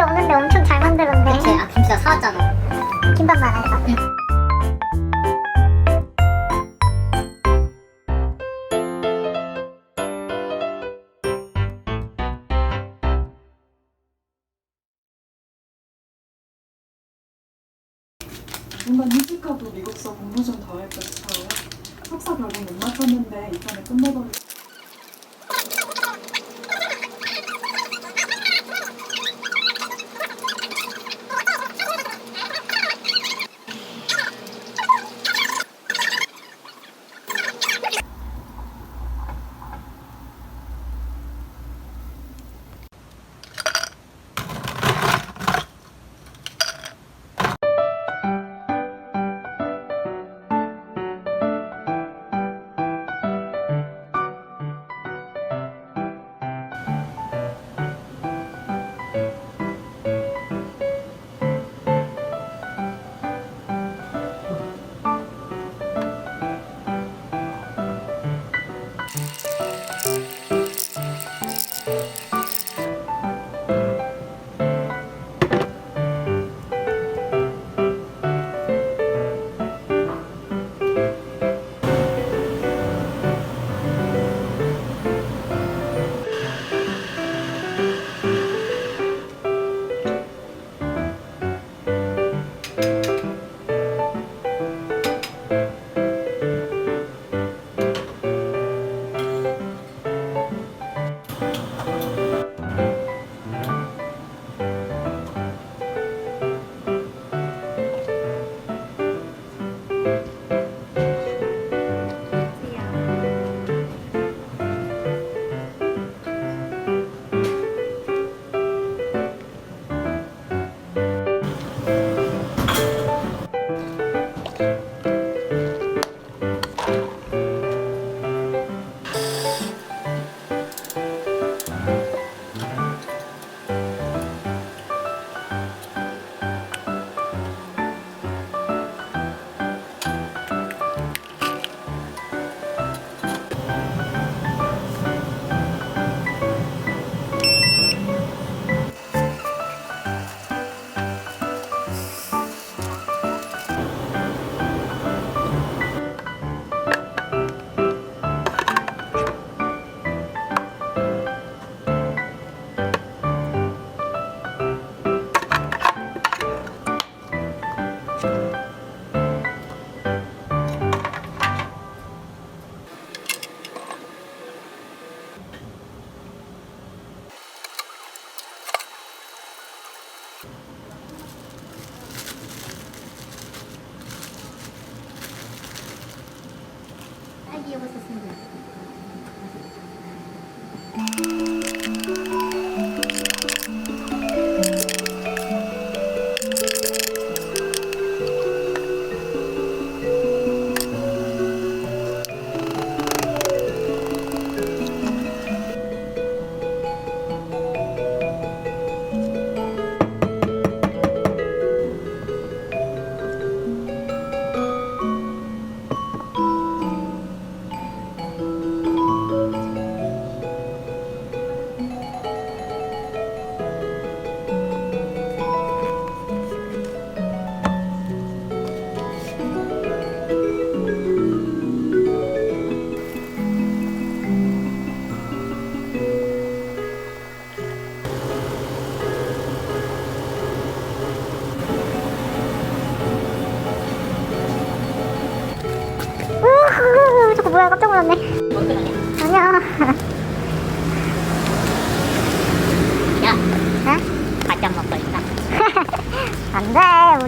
김치도 없는데 엄청 잘 만들었네. 그치? 아 김치 나 사왔잖아. 김밥 말아요. 응. 뭔가 휴직하고 미국서 공부 좀더 할까 싶어요. 석사 결국 못 맞췄는데 이번에 끝내버리. 딸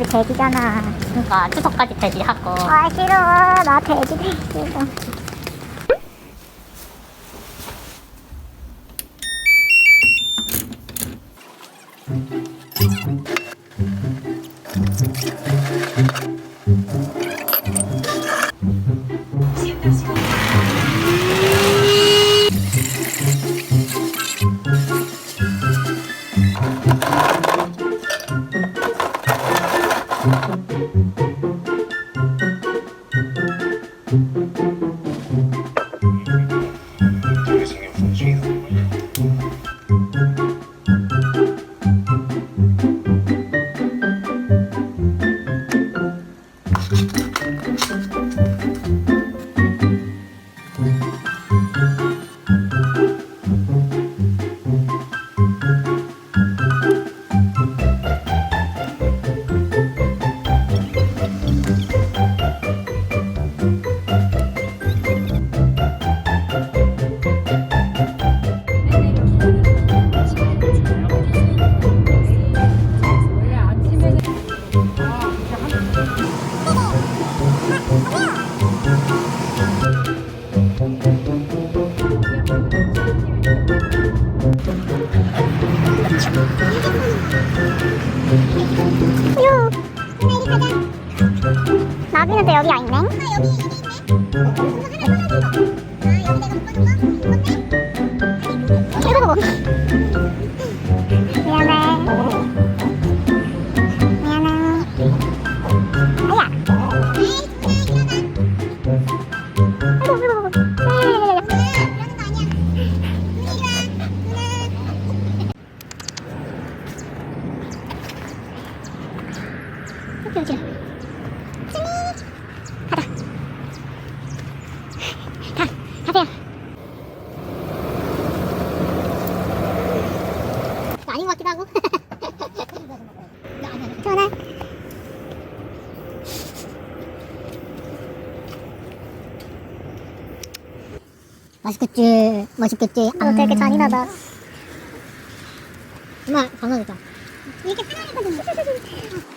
우리 돼지잖아. 그러니까 추석까지 돼지하고. 아 싫어. 나 돼지 되기 여기 아 있네. 아 여기 여기 있네. 이거 뭐? 미안해. 미안해. 아야. 아이고, 아이고, 아이고. 야 야 야야. 여기 어디야? 가자. 가, 가세요. 아닌 것 같기도 하고. 전화. 맛있겠지. 맛있겠지. 너 되게 잔인하다. 정말 장난이다. 이게 사랑이거든.